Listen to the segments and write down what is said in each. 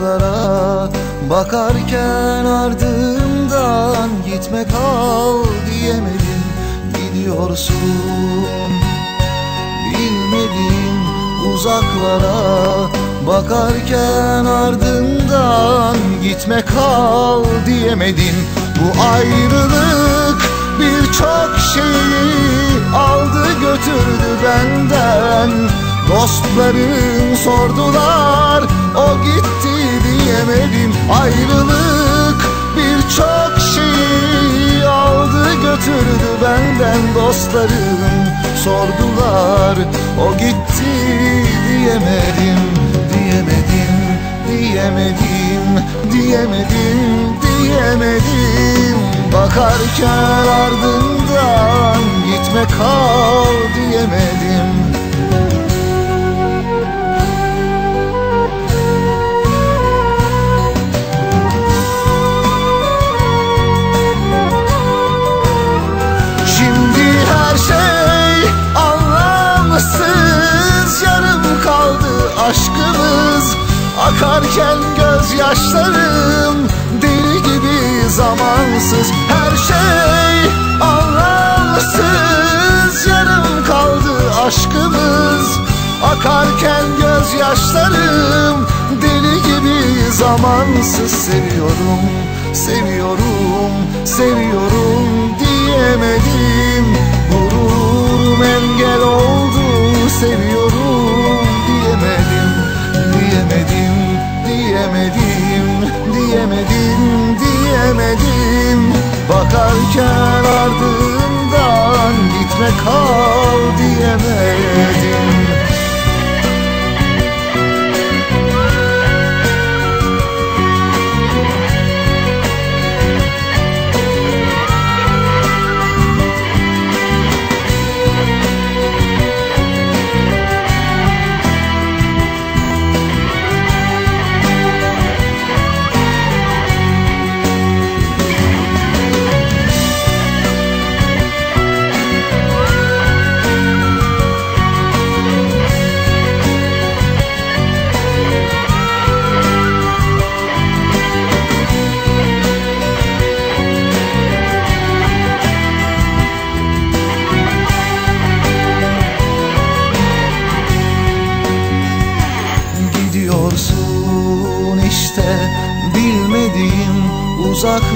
uzaklara Bakarken ardımdan gitme kal diyemedim. Gidiyorsun. Bilmediğim uzaklara Bakarken ardından gitme kal diyemedim. Bu ayrılık birçok şeyi aldı götürdü benden. Dostların sordular o gitti diyemedim. Ayrılık birçok şeyi aldı götürdü benden Dostlarım. Sordular o gitti diyemedim Diyemedim, diyemedim, diyemedim, diyemedim. Bakarken ardından gitme kal diyemedim zamansız Her şey anlamsız. Yarım kaldı aşkımız. Akarken gözyaşlarım Deli gibi zamansız. Seviyorum, seviyorum, seviyorum gitme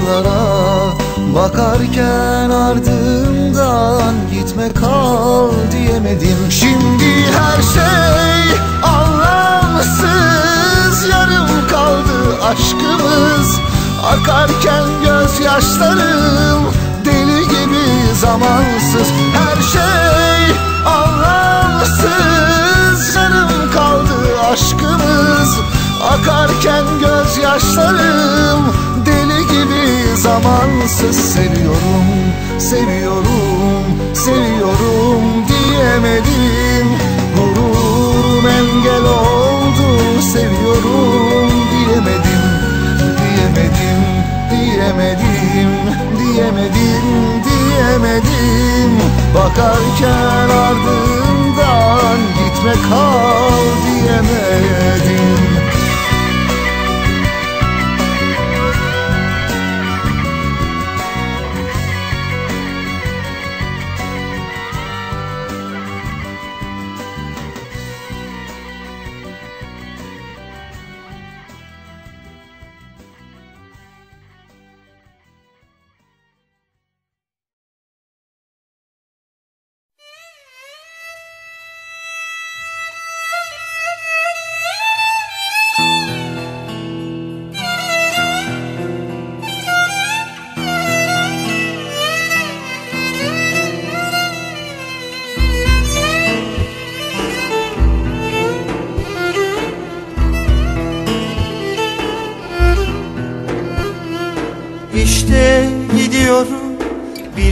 uzaklara Bakarken ardımdan gitme kal diyemedim. Şimdi her şey anlamsız Yarım kaldı aşkımız. Akarken gözyaşlarım Deli gibi zamansız. Her şey zamansız Seviyorum, seviyorum, seviyorum diyemedim. Gururum engel oldu Seviyorum diyemedim Diyemedim, diyemedim, diyemedim, diyemedim. Bakarken ardından gitme kal diyemedim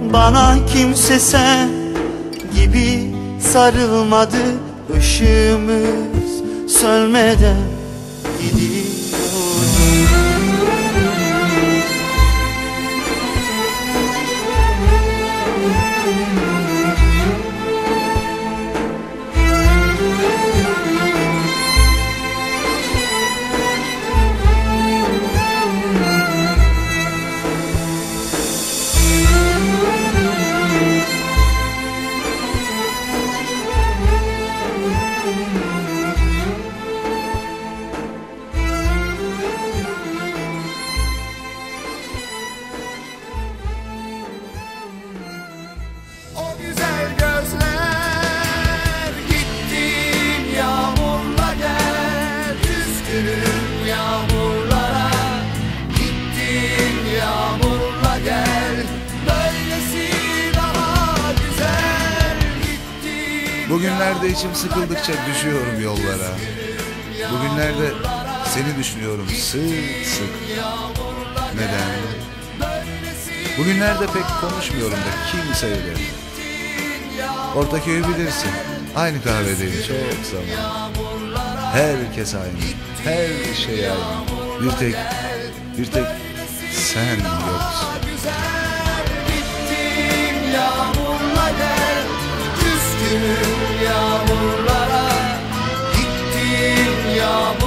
Bana kimse sen gibi sarılmadı Işığımız sönmeden gidiyor Bugünlerde içim sıkıldıkça düşüyorum yollara. Bugünlerde seni düşünüyorum sık sık. Neden? Bugünlerde pek konuşmuyorum da kimseyle. Ortaköy'ü bilirsin. Aynı kahvedeyim çok zaman. Herkes aynı. Her şey aynı. Bir tek, bir tek sen yoksun. Güzel yağmurla gel. Üzgünüm 너